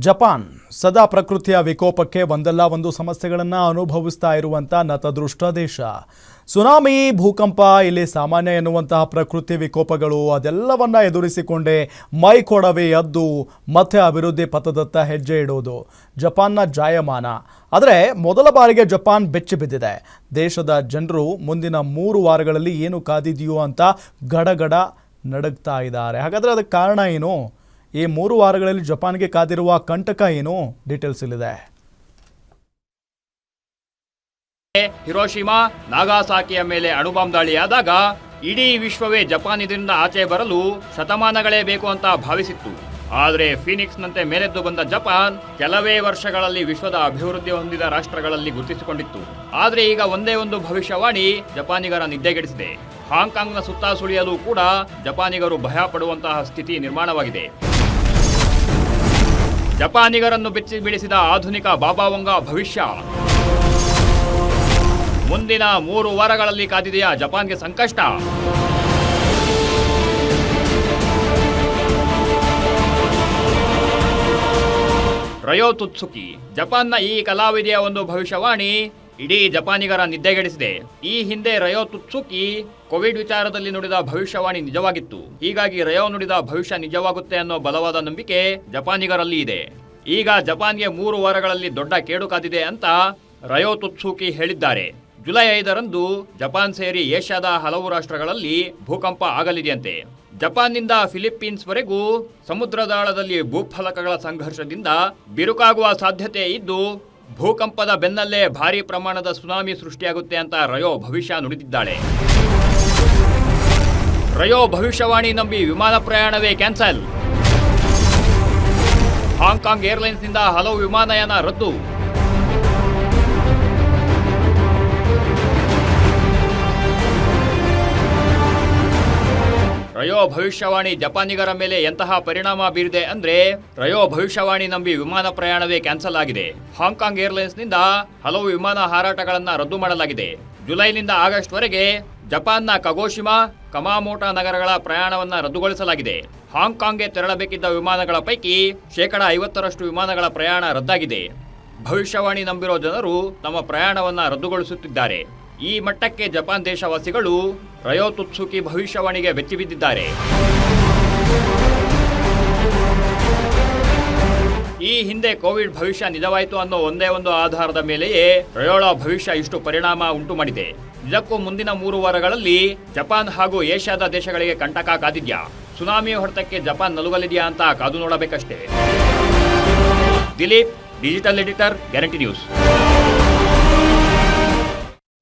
Japan ಸದಾ ಪ್ರಕೃತಿಯ ವಿಕೋಪಕ್ಕೆ ಒಂದಲ್ಲ ಒಂದು ಸಮಸ್ಯೆಗಳನ್ನು ಅನುಭವಿಸ್ತಾ ಇರುವಂಥ ನತದೃಷ್ಟ ದೇಶ. ಸುನಾಮಿ, ಭೂಕಂಪ ಇಲ್ಲಿ ಸಾಮಾನ್ಯ ಎನ್ನುವಂತಹ ಪ್ರಕೃತಿ ವಿಕೋಪಗಳು ಅದೆಲ್ಲವನ್ನ ಎದುರಿಸಿಕೊಂಡೇ ಮೈ ಕೊಡವೆ ಎದ್ದು ಮತ್ತೆ ಅಭಿವೃದ್ಧಿ ಪಥದತ್ತ ಹೆಜ್ಜೆ ಇಡುವುದು ಜಪಾನ್ನ ಜಾಯಮಾನ. ಆದರೆ ಮೊದಲ ಬಾರಿಗೆ ಜಪಾನ್ ಬೆಚ್ಚಿ ಬಿದ್ದಿದೆ. ದೇಶದ ಜನರು ಮುಂದಿನ ಮೂರು ವಾರಗಳಲ್ಲಿ ಏನು ಕಾದಿದೆಯೋ ಅಂತ ಗಡಗಡ ನಡಗ್ತಾ ಇದ್ದಾರೆ. ಹಾಗಾದರೆ ಅದಕ್ಕೆ ಕಾರಣ ಏನು? ಈ ಮೂರು ವಾರಗಳಲ್ಲಿ ಜಪಾನ್ಗೆ ಕಾದಿರುವ ಕಂಟಕ ಏನು ಡೀಟೇಲ್ಸ್ ಇಲ್ಲಿದೆ. ಹಿರೋಶಿಮಾ ನಾಗಾಸಾಕಿಯ ಮೇಲೆ ಅಣುಬಾಂಬ್ ದಾಳಿಯಾದಾಗ ಇಡೀ ವಿಶ್ವವೇ ಜಪಾನ್ ಇದರಿಂದ ಆಚೆ ಬರಲು ಶತಮಾನಗಳೇ ಬೇಕು ಅಂತ ಭಾವಿಸಿತ್ತು. ಆದರೆ ಫೀನಿಕ್ಸ್ನಂತೆ ಮೇಲೆದ್ದು ಬಂದ ಜಪಾನ್ ಕೆಲವೇ ವರ್ಷಗಳಲ್ಲಿ ವಿಶ್ವದ ಅಭಿವೃದ್ಧಿ ಹೊಂದಿದ ರಾಷ್ಟ್ರಗಳಲ್ಲಿ ಗುರುತಿಸಿಕೊಂಡಿತ್ತು. ಆದರೆ ಈಗ ಒಂದೇ ಒಂದು ಭವಿಷ್ಯವಾಣಿ ಜಪಾನಿಗರ ನಿದ್ದೆಗೆಡಿಸಿದೆ. ಹಾಂಗ್ಕಾಂಗ್ನ ಸುತ್ತ ಸುಳಿಯಲು ಕೂಡ ಜಪಾನಿಗರು ಭಯ ಪಡುವಂತಹ ಸ್ಥಿತಿ ನಿರ್ಮಾಣವಾಗಿದೆ. ಜಪಾನಿಗರನ್ನು ಬೆಚ್ಚಿ ಬೀಳಿಸಿದ ಆಧುನಿಕ ಬಾಬಾವಂಗ ಭವಿಷ್ಯ. ಮುಂದಿನ ಮೂರು ವಾರಗಳಲ್ಲಿ ಕಾದಿದೆಯಾ ಜಪಾನ್ಗೆ ಸಂಕಷ್ಟ? ರಯೋತುತ್ಸುಕಿ ಜಪಾನ್ನ ಈ ಕಲಾವಿದೆಯ ಒಂದು ಭವಿಷ್ಯವಾಣಿ. ಇಡೀ ಜಪಾನಿಗರ ನಿದ್ದೆಗೆಡಿಸಿದೆ. ಈ ಹಿಂದೆ ರಯೋ ತುತ್ಸುಕಿ ಕೋವಿಡ್ ವಿಚಾರದಲ್ಲಿ ನುಡಿದ ಭವಿಷ್ಯವಾಣಿ ನಿಜವಾಗಿತ್ತು. ಹೀಗಾಗಿ ರಯೋ ನುಡಿದ ಭವಿಷ್ಯ ನಿಜವಾಗುತ್ತೆ ಅನ್ನೋ ಬಲವಾದ ನಂಬಿಕೆ ಜಪಾನಿಗರಲ್ಲಿ ಇದೆ. ಈಗ ಜಪಾನ್ಗೆ ಮೂರು ವಾರಗಳಲ್ಲಿ ದೊಡ್ಡ ಕೇಡು ಕಾದಿದೆ ಅಂತ ರಯೋ ತುತ್ಸುಕಿ ಹೇಳಿದ್ದಾರೆ. ಜುಲೈ ಐದರಂದು ಜಪಾನ್ ಸೇರಿ ಏಷ್ಯಾದ ಹಲವು ರಾಷ್ಟ್ರಗಳಲ್ಲಿ ಭೂಕಂಪ ಆಗಲಿದೆಯಂತೆ. ಜಪಾನ್ನಿಂದ ಫಿಲಿಪ್ಪೀನ್ಸ್ವರೆಗೂ ಸಮುದ್ರದಾಳದಲ್ಲಿ ಭೂಫಲಕಗಳ ಸಂಘರ್ಷದಿಂದ ಬಿರುಕಾಗುವ ಸಾಧ್ಯತೆ ಇದ್ದು ಭೂಕಂಪದ ಬೆನ್ನಲ್ಲೇ ಭಾರಿ ಪ್ರಮಾಣದ ಸುನಾಮಿ ಸೃಷ್ಟಿಯಾಗುತ್ತೆ ಅಂತ ರಯೋ ಭವಿಷ್ಯ ನುಡಿದಿದ್ದಾಳೆ. ರಯೋ ಭವಿಷ್ಯವಾಣಿ ನಂಬಿ ವಿಮಾನ ಪ್ರಯಾಣವೇ ಕ್ಯಾನ್ಸಲ್. ಹಾಂಗ್ಕಾಂಗ್ ಏರ್ಲೈನ್ಸ್ನಿಂದ ಹಲವು ವಿಮಾನಯಾನ ರದ್ದು. ರಯೋ ಭವಿಷ್ಯವಾಣಿ ಜಪಾನಿಗರ ಮೇಲೆ ಎಂತಹ ಪರಿಣಾಮ ಬೀರಿದೆ ಅಂದ್ರೆ ರಯೋ ಭವಿಷ್ಯವಾಣಿ ನಂಬಿ ವಿಮಾನ ಪ್ರಯಾಣವೇ ಕ್ಯಾನ್ಸಲ್ ಆಗಿದೆ. ಹಾಂಗ್ಕಾಂಗ್ ಏರ್ಲೈನ್ಸ್ನಿಂದ ಹಲವು ವಿಮಾನ ಹಾರಾಟಗಳನ್ನು ರದ್ದು ಮಾಡಲಾಗಿದೆ. ಜುಲೈನಿಂದ ಆಗಸ್ಟ್ ವರೆಗೆ ಜಪಾನ್ನ ಕಗೋಶಿಮಾ, ಕಮಾಮೋಟ ನಗರಗಳ ಪ್ರಯಾಣವನ್ನ ರದ್ದುಗೊಳಿಸಲಾಗಿದೆ. ಹಾಂಗ್ಕಾಂಗ್ಗೆ ತೆರಳಬೇಕಿದ್ದ ವಿಮಾನಗಳ ಪೈಕಿ ಶೇಕಡ ಐವತ್ತರಷ್ಟು ವಿಮಾನಗಳ ಪ್ರಯಾಣ ರದ್ದಾಗಿದೆ. ಭವಿಷ್ಯವಾಣಿ ನಂಬಿರೋ ಜನರು ತಮ್ಮ ಪ್ರಯಾಣವನ್ನ ರದ್ದುಗೊಳಿಸುತ್ತಿದ್ದಾರೆ. ಈ ಮಟ್ಟಕ್ಕೆ ಜಪಾನ್ ದೇಶವಾಸಿಗಳು ರಯೋ ತುತ್ಸುಕಿ ಭವಿಷ್ಯವಾಣಿಗೆ ಬೆಚ್ಚಿಬಿದ್ದಿದ್ದಾರೆ ಈ ಹಿಂದೆ ಕೋವಿಡ್ ಭವಿಷ್ಯ ನಿಜವಾಯಿತು ಅನ್ನೋ ಒಂದೇ ಒಂದು ಆಧಾರದ ಮೇಲೆಯೇ ರಯೋಳ ಭವಿಷ್ಯ ಇಷ್ಟು ಪರಿಣಾಮ ಉಂಟು ಮಾಡಿದೆ. ಇದಕ್ಕೂ ಮುಂದಿನ ಮೂರು ವಾರಗಳಲ್ಲಿ ಜಪಾನ್ ಹಾಗೂ ಏಷ್ಯಾದ ದೇಶಗಳಿಗೆ ಕಂಟಕ ಕಾದಿದ್ಯಾ? ಸುನಾಮಿ ಹೊಡೆತಕ್ಕೆ ಜಪಾನ್ ನಲುಗಲಿದೆಯಾ ಅಂತ ಕಾದು ನೋಡಬೇಕಷ್ಟೇ. Dilip, digital editor, guarantee news.